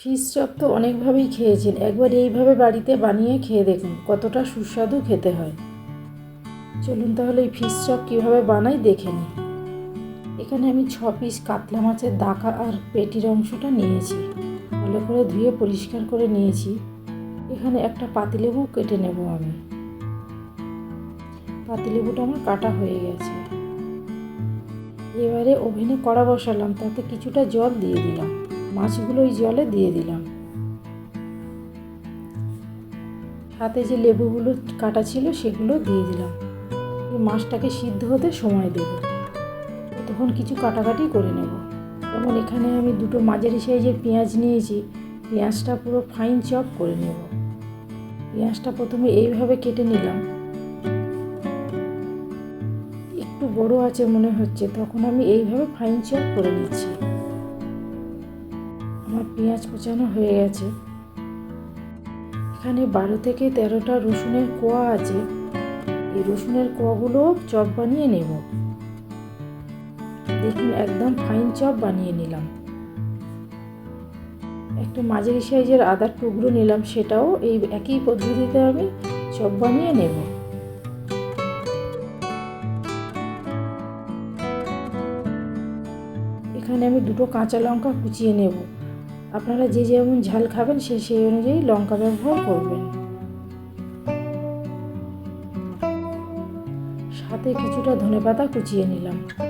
Fish chop তো অনেকভাবেই খেয়েছেন। একবার এইভাবে বাড়িতে বানিয়ে খেয়ে দেখুন, কতটা সুস্বাদু খেতে হয়। চলুন তাহলে এই ফিশ চপ কীভাবে বানাই দেখে নিই। এখানে আমি ছ পিস কাতলা মাছের দাকা আর পেটির অংশটা নিয়েছি। ভালো করে ধুয়ে পরিষ্কার করে নিয়েছি। এখানে একটা পাতিলেবু কেটে নেব আমি। পাতিলেবুটা আমার কাটা হয়ে গেছে। এবারে ওভেনে কড়া বসালাম, তাতে কিছুটা জল দিয়ে দিলাম। মাছগুলো ওই জলে দিয়ে দিলাম। হাতে যে লেবুগুলো কাটা ছিল সেগুলো দিয়ে দিলাম। মাছটাকে সিদ্ধ হতে সময় দেব। তখন কিছু কাটাকাটি করে নেব। যেমন এখানে আমি দুটো মাঝারি সাইজের পেঁয়াজ নিয়েছি, পেঁয়াজটা পুরো ফাইন চপ করে নেব। পেঁয়াজটা প্রথমে এইভাবে কেটে নিলাম। একটু বড় আছে মনে হচ্ছে, তখন আমি এইভাবে ফাইন চপ করে নিচ্ছি। পেঁয়াজ কুচানো হয়ে গেছে। এখানে বারো থেকে তেরোটা রসুনের কোয়া আছে। এই রসুনের কোয়াগুলো চপ বানিয়ে নেব। দেখুন, একদম ফাইন চপ বানিয়ে নিলাম। একটা মাঝারি সাইজের আদার টুকরো নিলাম, সেটাও এই একই পদ্ধতিতে আমি চপ বানিয়ে নেব। এখানে আমি দুটো কাঁচা লঙ্কা কুচিয়ে নেব। আপনারা যে যেমন ঝাল খাবেন, সে সেই অনুযায়ী লঙ্কা ব্যবহার করবেন। সাথে কিছুটা ধনেপাতা কুচিয়ে নিলাম।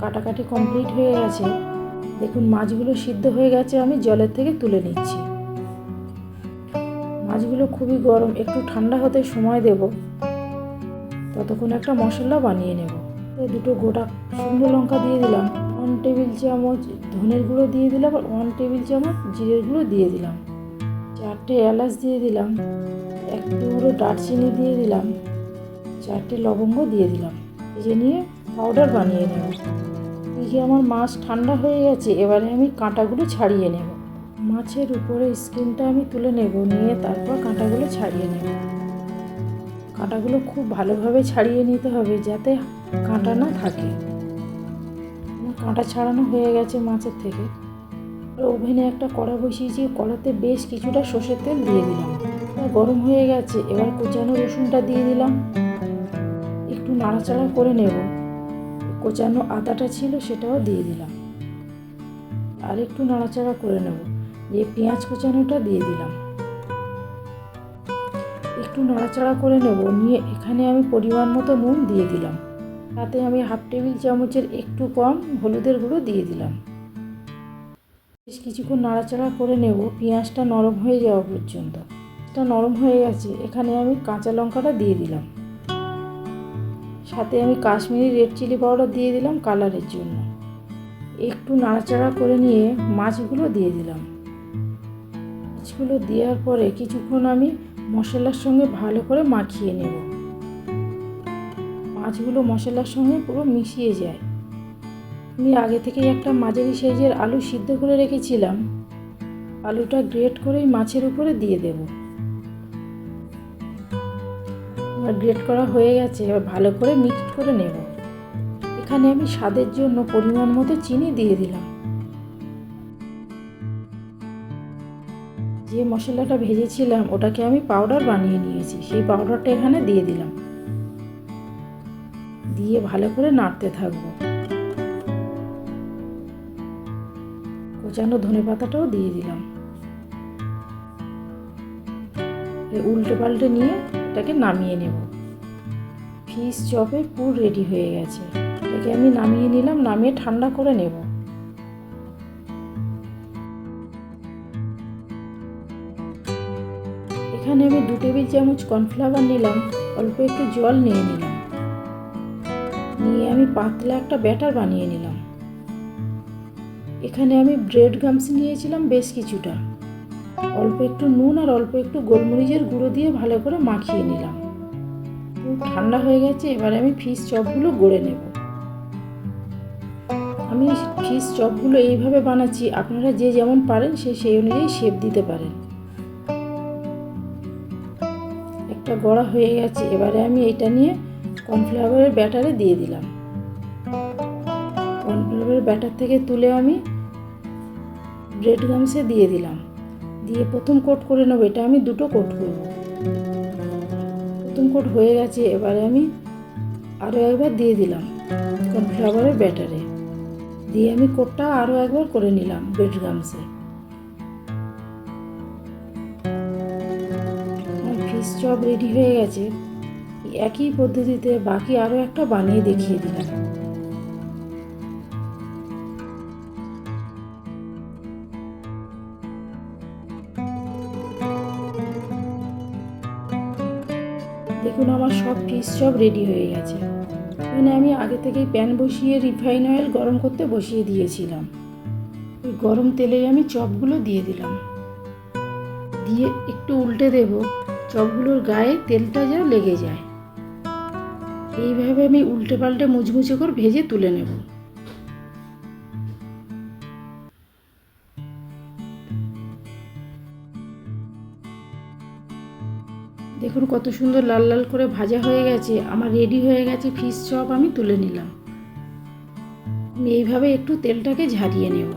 কাটাকাটি কমপ্লিট হয়ে গেছে। দেখুন, মাছগুলো সিদ্ধ হয়ে গেছে, আমি জলের থেকে তুলে নিচ্ছি। মাছগুলো খুবই গরম, একটু ঠান্ডা হতে সময় দেব। ততক্ষণ একটা মশলা বানিয়ে নেব। দুটো গোটা শুকনো লঙ্কা দিয়ে দিলাম। ওয়ান টেবিল চামচ ধনের গুঁড়ো দিয়ে দিলাম আর ওয়ান টেবিল চামচ জিরের গুঁড়ো দিয়ে দিলাম। চারটে এলাচ দিয়ে দিলাম, এক টুকরো দারচিনি দিয়ে দিলাম, চারটে লবঙ্গ দিয়ে দিলাম। ভেজে নিয়ে পাউডার বানিয়ে নেব। এদিকে আমার মাছ ঠান্ডা হয়ে গেছে, এবারে আমি কাঁটাগুলো ছাড়িয়ে নেব। মাছের উপরে স্কিনটা আমি তুলে নেব, নিয়ে তারপর কাঁটাগুলো ছাড়িয়ে নেব। কাঁটাগুলো খুব ভালোভাবে ছাড়িয়ে নিতে হবে যাতে কাঁটা না থাকে। কাঁটা ছাড়ানো হয়ে গেছে মাছের থেকে। ওভেনে একটা কড়া বসিয়েছি, কড়াতে বেশ কিছুটা সর্ষের তেল দিয়ে দিলাম। গরম হয়ে গেছে, এবার কোচানো রসুনটা দিয়ে দিলাম। একটু নাড়াচাড়া করে নেব। কোচানো আদাটা ছিল সেটাও দিয়ে দিলাম। আর একটু নাড়াচাড়া করে নেব। দিয়ে পেঁয়াজ কোচানোটা দিয়ে দিলাম। একটু নাড়াচাড়া করে নেব, নিয়ে এখানে আমি পরিমাণ মতো নুন দিয়ে দিলাম। তাতে আমি হাফ টেবিল চামচের একটু কম হলুদের গুঁড়ো দিয়ে দিলাম। বেশ কিছুক্ষণ নাড়াচাড়া করে নেব, পেঁয়াজটা নরম হয়ে যাওয়া পর্যন্ত। এটা নরম হয়ে গেছে, এখানে আমি কাঁচা লঙ্কাটা দিয়ে দিলাম। সাথে আমি কাশ্মীরি রেড চিলি পাউডার দিয়ে দিলাম কালারের জন্য। একটু নাড়াচাড়া করে নিয়ে মাছগুলো দিয়ে দিলাম। মাছগুলো দেওয়ার পরে কিছুক্ষণ আমি মশলার সঙ্গে ভালো করে মাখিয়ে নেব। মাছগুলো মশলার সঙ্গে পুরো মিশিয়ে যায়। আমি আগে থেকেই একটা মাঝারি সাইজের আলু সিদ্ধ করে রেখেছিলাম। আলুটা গ্রেট করেই মাছের উপরে দিয়ে দেব। আমার গ্রেট করা হয়ে গেছে, এবার ভালো করে মিক্সড করে নেব। এখানে আমি স্বাদের জন্য পরিমাণ মতো চিনি দিয়ে দিলাম। যে মশলাটা ভেজেছিলাম, ওটাকে আমি পাউডার বানিয়ে নিয়েছি। সেই পাউডারটা এখানে দিয়ে দিলাম। দিয়ে ভালো করে নাড়তে থাকব। কোচানো ধনে পাতাটাও দিয়ে দিলাম। উল্টে পাল্টে নিয়ে এটাকে নামিয়ে নেব। ফিশ চপে পুর রেডি হয়ে গেছে। এটাকে আমি নামিয়ে নিলাম, নামিয়ে ঠান্ডা করে নেব। এখানে আমি দু টেবিল চামচ কর্নফ্লাওয়ার নিলাম, অল্প একটু জল নিয়ে নিলাম। নিয়ে আমি পাতলা একটা ব্যাটার বানিয়ে নিলাম। এখানে আমি ব্রেড গামস নিয়েছিলাম বেশ কিছুটা। অল্প একটু নুন আর অল্প একটু গোলমরিচের গুঁড়ো দিয়ে ভালো করে মাখিয়ে নিলাম। ঠান্ডা হয়ে গেছে, এবারে আমি ফিশ চপগুলো গড়ে নেব। আমি ফিশ চপগুলো এইভাবে বানাচ্ছি, আপনারা যে যেমন পারেন সে সেই অনুযায়ী শেপ দিতে পারেন। একটা গড়া হয়ে গেছে, এবারে আমি এটা নিয়ে কর্নফ্লাওয়ারের ব্যাটারে দিয়ে দিলাম। কর্নফ্লাওয়ারের ব্যাটার থেকে তুলে আমি ব্রেড গামসে দিয়ে দিলাম। দিয়ে প্রথম কোট করে নেব, এটা আমি দুটো কোট করব। প্রথম কোট হয়ে গেছে, এবারে আমি আরও একবার দিয়ে দিলাম কর্নফ্লাওয়ারের ব্যাটারে। দিয়ে আমি কোটটা আরও একবার করে নিলাম ব্রেড গামসে আমার ফিশ চপ রেডি হয়ে গেছে। একই পদ্ধতিতে বাকি আরও একটা বানিয়ে দেখিয়ে দিলাম। দেখুন, আমার সব ফিশ চপ রেডি হয়ে গেছে। এখানে আমি আগে থেকেই প্যান বসিয়ে রিফাইন অয়েল গরম করতে বসিয়ে দিয়েছিলাম। ওই গরম তেলেই আমি চপগুলো দিয়ে দিলাম। দিয়ে একটু উল্টে দেব, চপগুলোর গায়ে তেলটা যেন লেগে যায়। এইভাবে আমি উল্টে পাল্টে মুচমুচে করে ভেজে তুলে নেব। দেখুন কত সুন্দর লাল লাল করে ভাজা হয়ে গেছে, আমার রেডি হয়ে গেছে ফিশ চপ আমি তুলে নিলাম। আমি এইভাবে একটু তেলটাকে ঝারিয়ে নেব।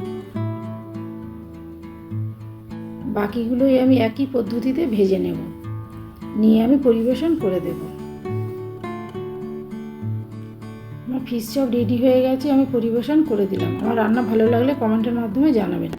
বাকিগুলোই আমি একই পদ্ধতিতে ভেজে নেব। নিয়ে আমি পরিবেশন করে দেব। ফিশ চপ রেডি হয়ে গেছে, আমি পরিবেশন করে দিলাম। আমার রান্না ভালো লাগলে কমেন্টের মাধ্যমে জানাবেন